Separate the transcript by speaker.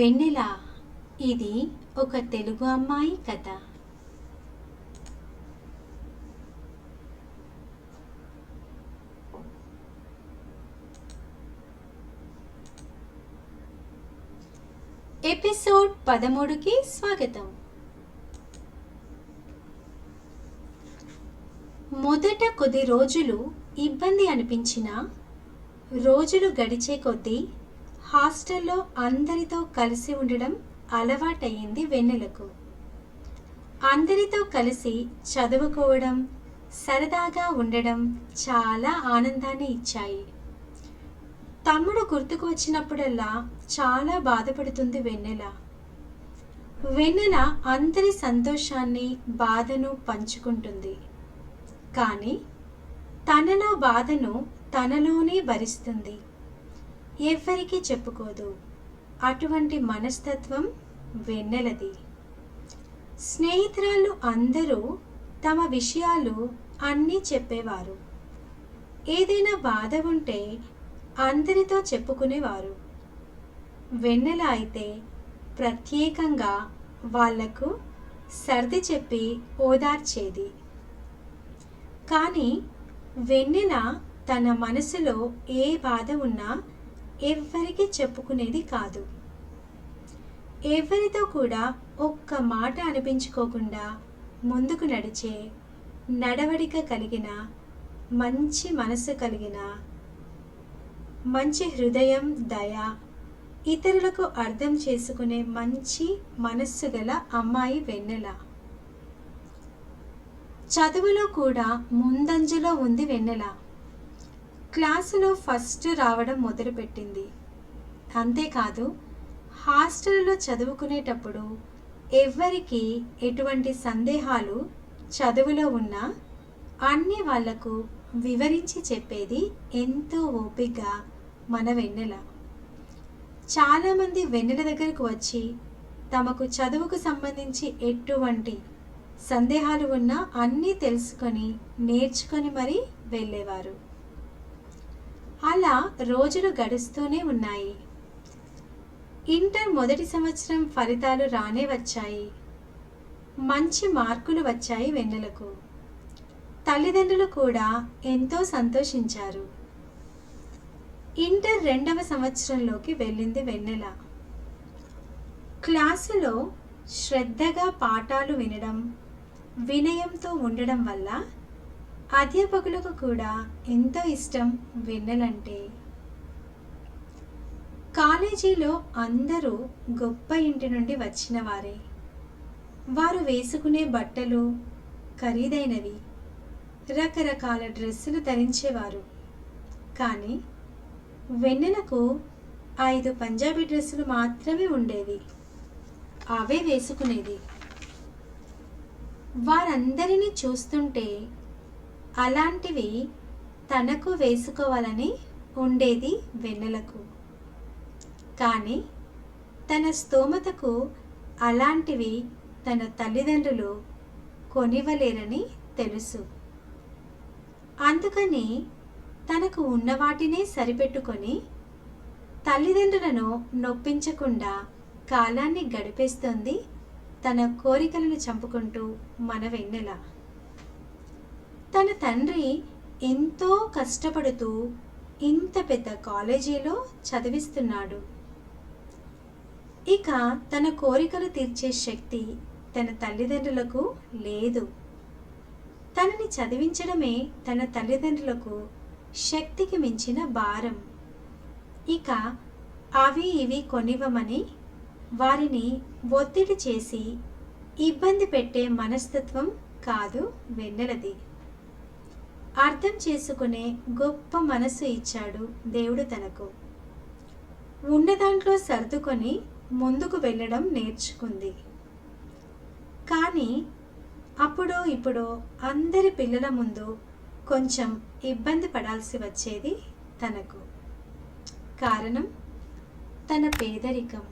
Speaker 1: వెన్నెల. ఇది ఒక తెలుగు అమ్మాయి కథ. ఎపిసోడ్ పదమూడుకి స్వాగతం. మొదట కొద్ది రోజులు ఇబ్బంది అనిపించినా రోజులు గడిచే కొద్దీ హాస్టల్లో అందరితో కలిసి ఉండడం అలవాటయ్యింది వెన్నెలకు. అందరితో కలిసి చదువుకోవడం సరదాగా ఉండడం చాలా ఆనందాన్ని ఇచ్చాయి. తమ్ముడు గుర్తుకు వచ్చినప్పుడల్లా చాలా బాధపడుతుంది వెన్నెల. వెన్నెల అందరి సంతోషాన్ని బాధను పంచుకుంటుంది. కానీ తనలో బాధను తనలోనే భరిస్తుంది. ఎవ్వరికీ చెప్పుకోదు. అటువంటి మనస్తత్వం వెన్నెలది. స్నేహితురాళ్ళు అందరూ తమ విషయాలు అన్నీ చెప్పేవారు. ఏదైనా బాధ ఉంటే అందరితో చెప్పుకునేవారు. వెన్నెల అయితే ప్రత్యేకంగా వాళ్ళకు సర్ది చెప్పి ఓదార్చేది. కానీ వెన్నెల తన మనసులో ఏ బాధ ఉన్నా ఎవ్వరికీ చెప్పుకునేది కాదు. ఎవరితో కూడా ఒక్క మాట అనిపించుకోకుండా ముందుకు నడిచే నడవడిక కలిగిన మంచి మనసు కలిగిన మంచి హృదయం దయ ఇతరులకు అర్థం చేసుకునే మంచి మనస్సు గల అమ్మాయి వెన్నెల. చదువులో కూడా ముందంజలో ఉంది వెన్నెల. క్లాసులో ఫస్ట్ రావడం మొదలుపెట్టింది. అంతేకాదు హాస్టల్లో చదువుకునేటప్పుడు ఎవ్వరికి ఎటువంటి సందేహాలు చదువులో ఉన్నా అన్ని వాళ్ళకు వివరించి చెప్పేది ఎంతో ఓపికగా మన వెన్నెల. చాలామంది వెన్నెల దగ్గరకు వచ్చి తమకు చదువుకు సంబంధించి ఎటువంటి సందేహాలు ఉన్నా అన్నీ తెలుసుకొని నేర్చుకొని మరీ వెళ్ళేవారు. అలా రోజులు గడుస్తూనే ఉన్నాయి. ఇంటర్ మొదటి సంవత్సరం ఫలితాలు రానే వచ్చాయి. మంచి మార్కులు వచ్చాయి వెన్నెలకు. తల్లిదండ్రులు కూడా ఎంతో సంతోషించారు. ఇంటర్ రెండవ సంవత్సరంలోకి వెళ్ళింది వెన్నెల. క్లాసులో శ్రద్ధగా పాఠాలు వినడం వినయంతో ఉండడం వల్ల అధ్యాపకులకు కూడా ఎంతో ఇష్టం వెన్నెలంటే. కాలేజీలో అందరూ గొప్ప ఇంటి నుండి వచ్చిన వారే వారు వేసుకునే బట్టలు ఖరీదైనవి. రకరకాల డ్రెస్సులు ధరించేవారు. కానీ వెన్నెలకు ఐదు పంజాబీ డ్రెస్సులు మాత్రమే ఉండేవి. అవే వేసుకునేది. వారందరినీ చూస్తుంటే అలాంటివి తనకు వేసుకోవాలని ఉండేది వెన్నెలకు. కానీ తన స్తోమతకు అలాంటివి తన తల్లిదండ్రులు కొనివ్వలేరని తెలుసు. అందుకని తనకు ఉన్న వాటినే సరిపెట్టుకొని తల్లిదండ్రులను నొప్పించకుండా కాలాన్ని గడిపేస్తుంది తన కోరికలను చంపుకుంటూ మన వెన్నెల. తన తండ్రి ఎంతో కష్టపడుతూ ఇంత పెద్ద కాలేజీలో చదివిస్తున్నాడు. ఇక తన కోరికలు తీర్చే శక్తి తన తల్లిదండ్రులకు లేదు. తనని చదివించడమే తన తల్లిదండ్రులకు శక్తికి మించిన భారం. ఇక అవి ఇవి కొనివ్వమని వారిని ఒత్తిడి చేసి ఇబ్బంది పెట్టే మనస్తత్వం కాదు వెన్నెలది. అర్థం చేసుకునే గొప్ప మనసు ఇచ్చాడు దేవుడు తనకు. ఉన్న దాంట్లో సర్దుకొని ముందుకు వెళ్ళడం నేర్చుకుంది. కానీ అప్పుడు ఇప్పుడు అందరి పిల్లల ముందు కొంచెం ఇబ్బంది పడాల్సి వచ్చేది తనకు. కారణం తన పేదరికం.